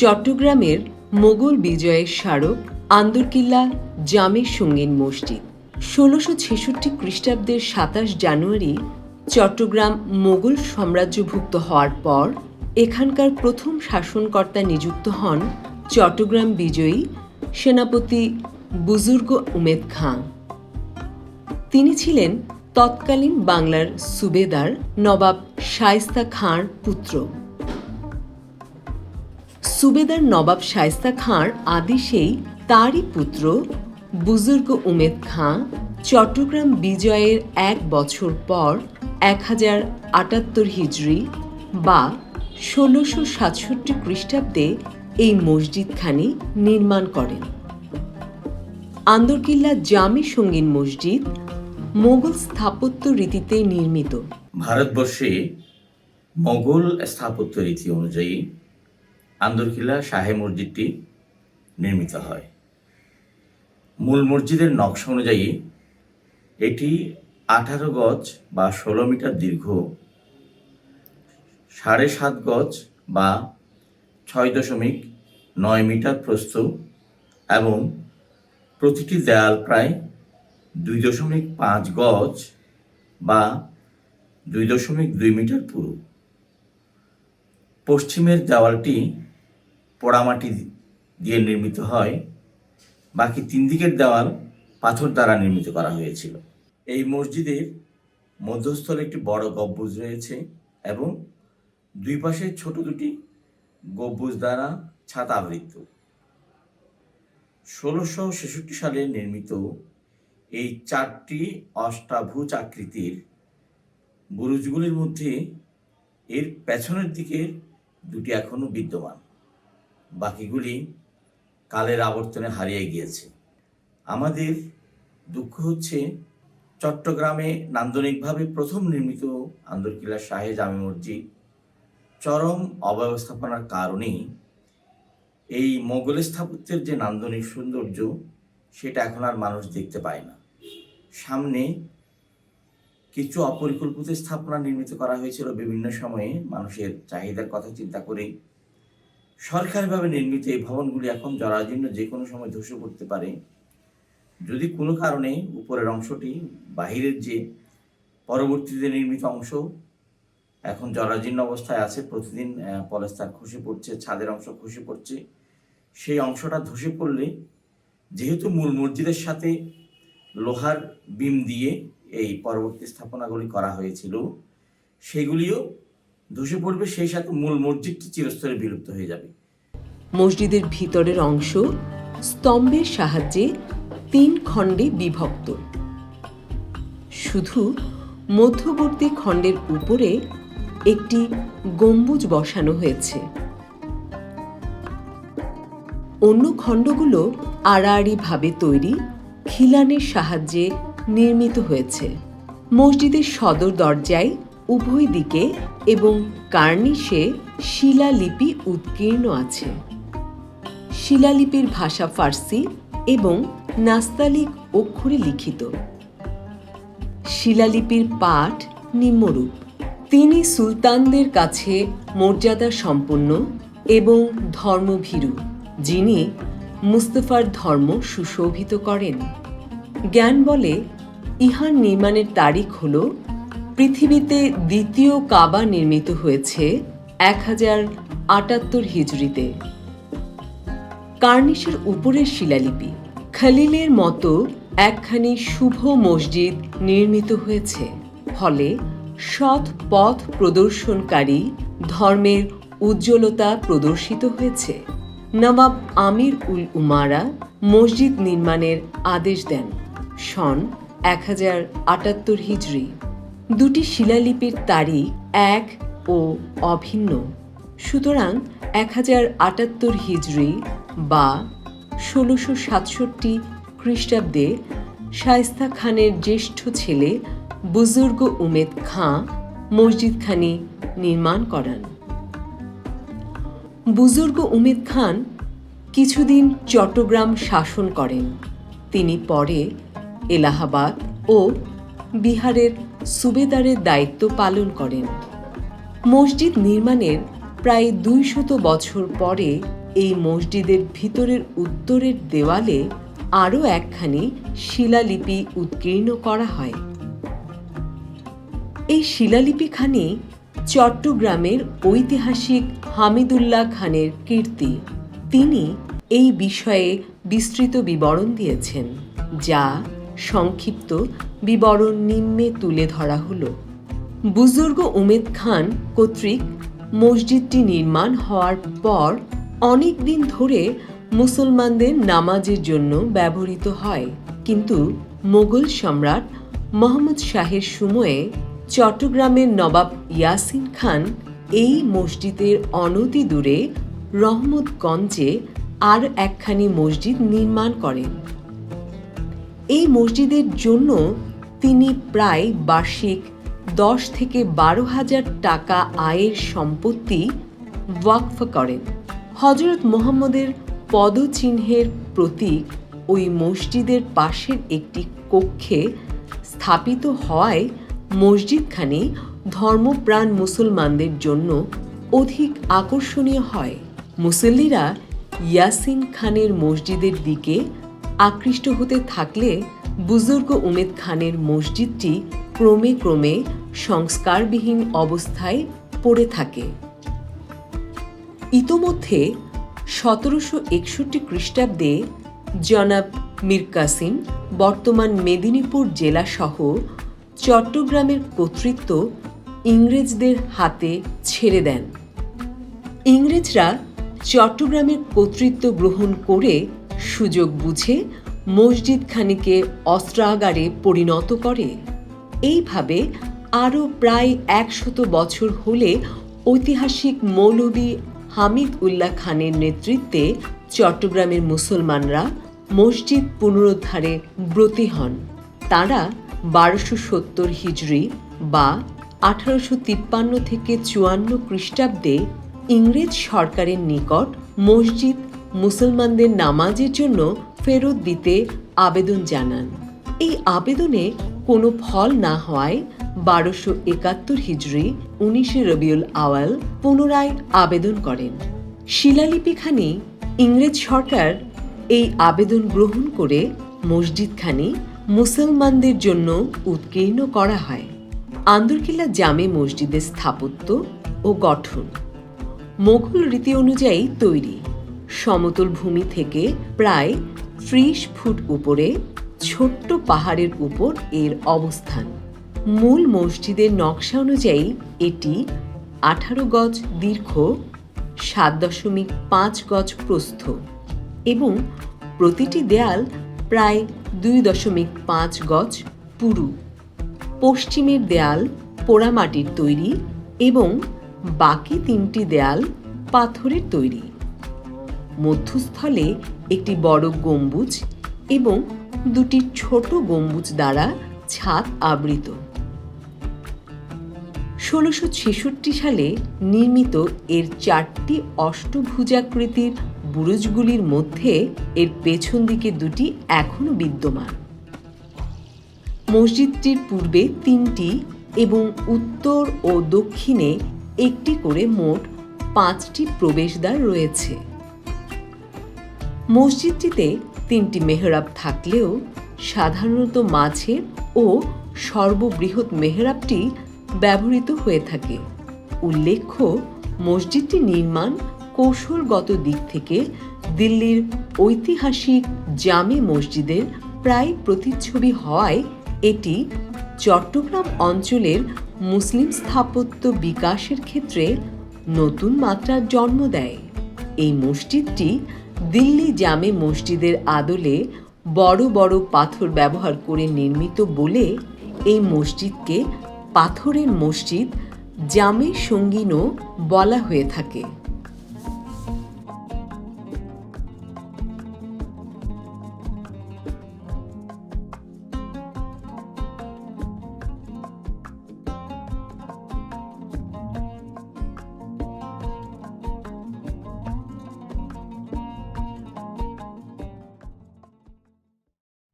চট্টগ্রামের মোগল বিজয়ের স্মারক আন্দরকিল্লা জামে সঙ্গীন মসজিদ। ষোলোশো ছেষট্টি খ্রিস্টাব্দের সাতাশ জানুয়ারি চট্টগ্রাম মোগল সাম্রাজ্যভুক্ত হওয়ার পর এখানকার প্রথম শাসনকর্তা নিযুক্ত হন চট্টগ্রাম বিজয়ী সেনাপতি বুজুর্গ উমেদ খাঁ তিনি ছিলেন তৎকালীন বাংলার সুবেদার নবাব শায়েস্তা খাঁর পুত্র। সুবেদার নবাব শায়েস্তা খাঁর আদেশেই তারই পুত্র বুজুর্গ উমেদ খাঁ চট্টগ্রাম বিজয়ের এক বছর পর এক হাজার আটাত্তর হিজড়ি বা ষোলোশো সাতষট্টি খ্রিস্টাব্দে এই মসজিদখানি নির্মাণ করেন। আন্দরকিল্লা জামি সঙ্গীন মসজিদ মোগল স্থাপত্য রীতিতে নির্মিত। ভারতবর্ষে মোগল স্থাপত্য রীতি অনুযায়ী আন্দরকিল্লা শাহে মসজিদটি নির্মিত হয়। মূল মসজিদের নকশা অনুযায়ী, এটি আঠারো গজ বা ষোলো মিটার দীর্ঘ, সাড়ে সাত গজ বা ছয় দশমিক নয় মিটার প্রস্থ এবং প্রতিটি দেয়াল প্রায় দুই দশমিক পাঁচ গজ বা দুই দশমিক দুই মিটার পুরু। পশ্চিমের দেওয়ালটি পোড়ামাটি দিয়ে নির্মিত হয়। বাকি তিন দিকের দেওয়াল পাথর দ্বারা নির্মিত করা হয়েছিল। এই মসজিদের মধ্যস্থলে একটি বড় গম্বুজ রয়েছে এবং দুই পাশে ছোট দুটি গম্বুজ দ্বারা ছাদ আবৃত। ষোলোশো ছেষট্টি সালে নির্মিত এই চারটি অষ্টাভুজ আকৃতির বুরুজগুলির মধ্যে এর পেছনের দিকের দুটি এখনও বিদ্যমান। বাকিগুলি কালের আবর্তনে হারিয়ে গিয়েছে। আমাদের দুঃখ হচ্ছে চট্টগ্রামে নান্দনিকভাবে প্রথম নির্মিত আন্দরকিল্লা শাহে জামে মসজিদ চরম অব্যবস্থাপনার কারণেই এই মোগল স্থাপত্যের যে নান্দনিক সৌন্দর্য, সেটা এখন আর মানুষ দেখতে পায় না। সামনে কিছু অপরিকল্পিত স্থাপনা নির্মিত করা হয়েছিল বিভিন্ন সময়ে। মানুষের চাহিদার কথা চিন্তা করে সরকারিভাবে নির্মিত এই ভবনগুলি এখন জরাজীর্ণ যে কোনো সময় ধসে পড়তে পারে। যদি কোনো কারণে উপরের অংশটি বাহিরের যে পরবর্তীতে নির্মিত অংশ এখন জরাজীর্ণ অবস্থায় আছে, প্রতিদিন পলেস্তার খসে পড়ছে, ছাদের অংশ খসে পড়ছে, সেই অংশটা ধসে পড়লে যেহেতু মূল মসজিদের সাথে লোহার বিম দিয়ে এই পরবর্তী স্থাপনাগুলি করা হয়েছিল, সেগুলিও ধসে পড়বে, সেই সাথে মূল মসজিদটি চিরস্তরে বিলুপ্ত হয়ে যাবে। মসজিদের ভিতরের অংশ স্তম্ভের সাহায্যে তিন খণ্ডে বিভক্ত। শুধু মধ্যবর্তী খণ্ডের উপরে একটি গম্বুজ বসানো হয়েছে। অন্য খণ্ডগুলো আড়াআড়িভাবে তৈরি, খিলানের সাহায্যে নির্মিত হয়েছে। মসজিদের সদর দরজায় উভয় দিকে এবং কার্নিশে শিলালিপি উৎকীর্ণ আছে। শিলালিপির ভাষা ফার্সি এবং নাস্তালিক অক্ষরে লিখিত। শিলালিপির পাঠ নিম্নরূপ। তিনি সুলতানদের কাছে মর্যাদা সম্পন্ন এবং ধর্মভীরু, যিনি মুস্তফার ধর্ম সুশোভিত করেন। জ্ঞান বলে ইহার নির্মাণের তারিখ হল পৃথিবীতে দ্বিতীয় কাবা নির্মিত হয়েছে এক হাজার আটাত্তর হিজড়িতে। কার্নিশের উপরের শিলালিপি খালিলের মতো একখানি শুভ মসজিদ নির্মিত হয়েছে। ফলে সৎ পথ প্রদর্শনকারী ধর্মের উজ্জ্বলতা প্রদর্শিত হয়েছে। নবাব আমির উল উমারা মসজিদ নির্মাণের আদেশ দেন। সন এক হাজার আটাত্তর হিজড়ি। দুটি শিলালিপির তারিখ এক ও অভিন্ন। সুতরাং এক হাজার আটাত্তর হিজড়ি বা ষোলোশো সাতষট্টি খ্রিস্টাব্দে শায়েস্তা খানের জ্যেষ্ঠ ছেলে বুজুর্গ উমেদ খাঁ মসজিদখানি নির্মাণ করান। বুজুর্গ উমেদ খান কিছুদিন চট্টগ্রাম শাসন করেন। তিনি পরে এলাহাবাদ ও বিহারের সুবেদারের দায়িত্ব পালন করেন। মসজিদ নির্মাণের প্রায় দুইশত বছর পরে এই মসজিদের ভিতরের উত্তরের দেওয়ালে আরও একখানি শিলালিপি উৎকীর্ণ করা হয়। এই শিলালিপিখানি চট্টগ্রামের ঐতিহাসিক হামিদুল্লাহ খানের কীর্তি। তিনি এই বিষয়ে বিস্তৃত বিবরণ দিয়েছেন, যা সংক্ষিপ্ত বিবরণ নিম্নে তুলে ধরা হলো। বুজুর্গ উমেদ খান কর্তৃক মসজিদটি নির্মাণ হওয়ার পর অনেক দিন ধরে মুসলমানদের নামাজের জন্য ব্যবহৃত হয়। কিন্তু মোগল সম্রাট মোহাম্মদ শাহের সময়ে চট্টগ্রামের নবাব ইয়াসিন খান এই মসজিদের অনতি দূরে রহমতগঞ্জে আর একখানি মসজিদ নির্মাণ করেন। এই মসজিদের জন্য তিনি প্রায় বার্ষিক দশ থেকে বারো হাজার টাকা আয়ের সম্পত্তি ওয়াকফ করেন। হজরত মোহাম্মদের পদচিহ্নের প্রতীক ওই মসজিদের পাশের একটি কক্ষে স্থাপিত হওয়ায় মসজিদখানি ধর্মপ্রাণ মুসলমানদের জন্য অধিক আকর্ষণীয় হয়। মুসল্লিরা ইয়াসিন খানের মসজিদের দিকে আকৃষ্ট হতে থাকলে বুজুর্গ উমেদ খানের মসজিদটি ক্রমে ক্রমে সংস্কারবিহীন অবস্থায় পড়ে থাকে। ইতোমধ্যে সতেরোশো একষট্টি খ্রিস্টাব্দে জনাব মীর কাসিম বর্তমান মেদিনীপুর জেলাসহ চট্টগ্রামের কর্তৃত্ব ইংরেজদের হাতে ছেড়ে দেন। ইংরেজরা চট্টগ্রামের কর্তৃত্ব গ্রহণ করে সুযোগ বুঝে মসজিদ খানিকে অস্ত্রাগারে পরিণত করে। এইভাবে আরও প্রায় একশত বছর হলে ঐতিহাসিক মৌলভী হামিদ উল্লাহ খানের নেতৃত্বে চট্টগ্রামের মুসলমানরা মসজিদ পুনরুদ্ধারে ব্রতী হন। তারা বারোশো সত্তর হিজড়ি বা আঠারোশো তিপ্পান্ন থেকে চুয়ান্ন খ্রিস্টাব্দে ইংরেজ সরকারের নিকট মসজিদ মুসলমানদের নামাজের জন্য ফেরত দিতে আবেদন জানান। এই আবেদনে কোনো ফল না হওয়ায় বারোশো একাত্তর হিজড়ি উনিশে রবিউল আওয়াল পুনরায় আবেদন করেন। শিলালিপিখানি ইংরেজ সরকার এই আবেদন গ্রহণ করে মসজিদখানি মুসলমানদের জন্য উৎকীর্ণ করা হয়। আন্দরকিল্লা জামে মসজিদের স্থাপত্য ও গঠন। মোগল রীতি অনুযায়ী তৈরি। সমতল ভূমি থেকে প্রায় ত্রিশ ফুট উপরে ছোট্ট পাহাড়ের উপর এর অবস্থান। মূল মসজিদের নকশা অনুযায়ী এটি আঠারো গজ দীর্ঘ, সাত দশমিক পাঁচ গজ প্রস্থ এবং প্রতিটি দেয়াল প্রায় দুই দশমিক পাঁচ গজ পুরু। পশ্চিমের দেয়াল পোড়ামাটির তৈরি এবং বাকি তিনটি দেয়াল পাথরের তৈরি। মধ্যস্থলে একটি বড় গম্বুজ এবং দুটি ছোট গম্বুজ দ্বারা ছাদ আবৃত। ষোলোশো ছেষট্টি সালে নির্মিত এর চারটি অষ্টভুজাকৃতির বুরুজগুলির মধ্যে এর পেছন দিকে দুটি এখনও বিদ্যমান। মসজিদটির পূর্বে তিনটি এবং উত্তর ও দক্ষিণে একটি করে মোট পাঁচটি প্রবেশদ্বার রয়েছে। মসজিদটিতে তিনটি মেহরাব থাকলেও সাধারণত মাঝের ও সর্ববৃহৎ মেহরাবটি ব্যবহৃত হয়ে থাকে। উল্লেখ্য, মসজিদটি নির্মাণ কৌশলগত দিক থেকে দিল্লির ঐতিহাসিক জামে মসজিদের প্রায় প্রতিচ্ছবি হওয়ায় এটি চট্টগ্রাম অঞ্চলের মুসলিম স্থাপত্য বিকাশের ক্ষেত্রে নতুন মাত্রার জন্ম দেয়। এই মসজিদটি দিল্লি জামে মসজিদের আদলে বড় বড় পাথর ব্যবহার করে নির্মিত বলে এই মসজিদকে পাথরের মসজিদ জামে সঙ্গীনও বলা হয়ে থাকে।